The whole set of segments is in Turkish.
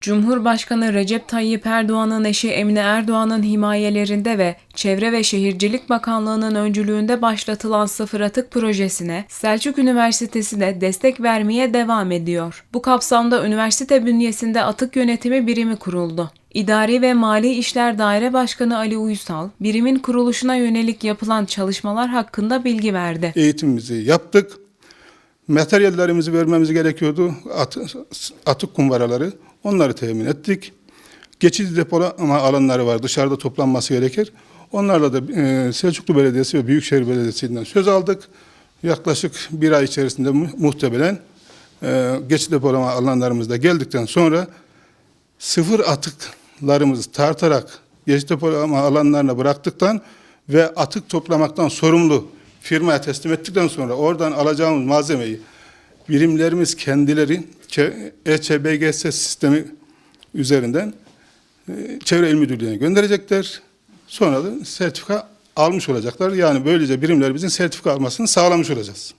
Cumhurbaşkanı Recep Tayyip Erdoğan'ın eşi Emine Erdoğan'ın himayelerinde ve Çevre ve Şehircilik Bakanlığı'nın öncülüğünde başlatılan sıfır atık projesine Selçuk Üniversitesi de destek vermeye devam ediyor. Bu kapsamda üniversite bünyesinde atık yönetimi birimi kuruldu. İdari ve Mali İşler Daire Başkanı Ali Uysal, birimin kuruluşuna yönelik yapılan çalışmalar hakkında bilgi verdi. eğitimimizi yaptık. Materyallerimizi vermemiz gerekiyordu. At, atık kumbaraları. Onları temin ettik. Geçici depolama alanları var. Dışarıda toplanması gerekir. Onlarla da e, Selçuklu Belediyesi ve Büyükşehir Belediyesi'nden söz aldık. Yaklaşık bir ay içerisinde mu- muhtemelen e, geçici depolama alanlarımızda geldikten sonra sıfır atıklarımızı tartarak geçici depolama alanlarına bıraktıktan ve atık toplamaktan sorumlu firmaya teslim ettikten sonra oradan alacağımız malzemeyi birimlerimiz kendileri EÇBGS sistemi üzerinden e, Çevre İl Müdürlüğü'ne gönderecekler. Sonra da sertifika almış olacaklar. Yani böylece birimlerimizin sertifika almasını sağlamış olacağız.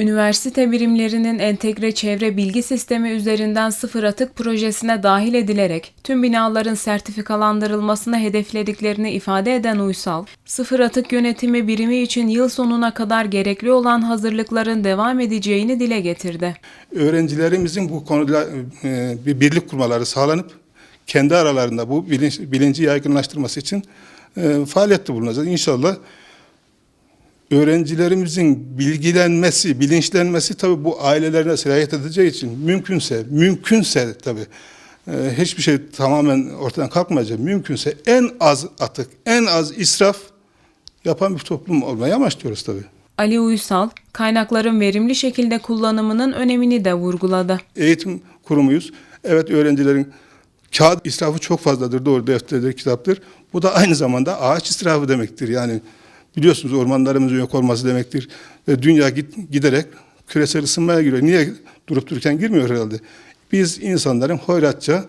Üniversite birimlerinin entegre çevre bilgi sistemi üzerinden sıfır atık projesine dahil edilerek tüm binaların sertifikalandırılmasını hedeflediklerini ifade eden Uysal, sıfır atık yönetimi birimi için yıl sonuna kadar gerekli olan hazırlıkların devam edeceğini dile getirdi. öğrencilerimizin bu konuda e, bir birlik kurmaları sağlanıp kendi aralarında bu bilinci yaygınlaştırması için e, faaliyette bulunacağız. İnşallah öğrencilerimizin bilgilenmesi, bilinçlenmesi tabii bu ailelerine sirayet edeceği için mümkünse, mümkünse tabii e, hiçbir şey tamamen ortadan kalkmayacak. Mümkünse en az atık, en az israf yapan bir toplum olmayı amaçlıyoruz tabii. Ali Uysal, kaynakların verimli şekilde kullanımının önemini de vurguladı. eğitim kurumuyuz. Evet öğrencilerin kağıt israfı çok fazladır. Doğru defterdir, kitaptır. Bu da aynı zamanda ağaç israfı demektir. Yani biliyorsunuz ormanlarımızın yok olması demektir. Ve dünya git, giderek küresel ısınmaya giriyor. Niye durup dururken girmiyor herhalde? Biz insanların hoyratça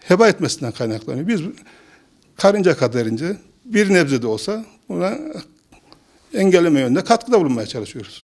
heba etmesinden kaynaklanıyor. Biz karınca kaderince bir nebze de olsa buna engelleme yönünde katkıda bulunmaya çalışıyoruz.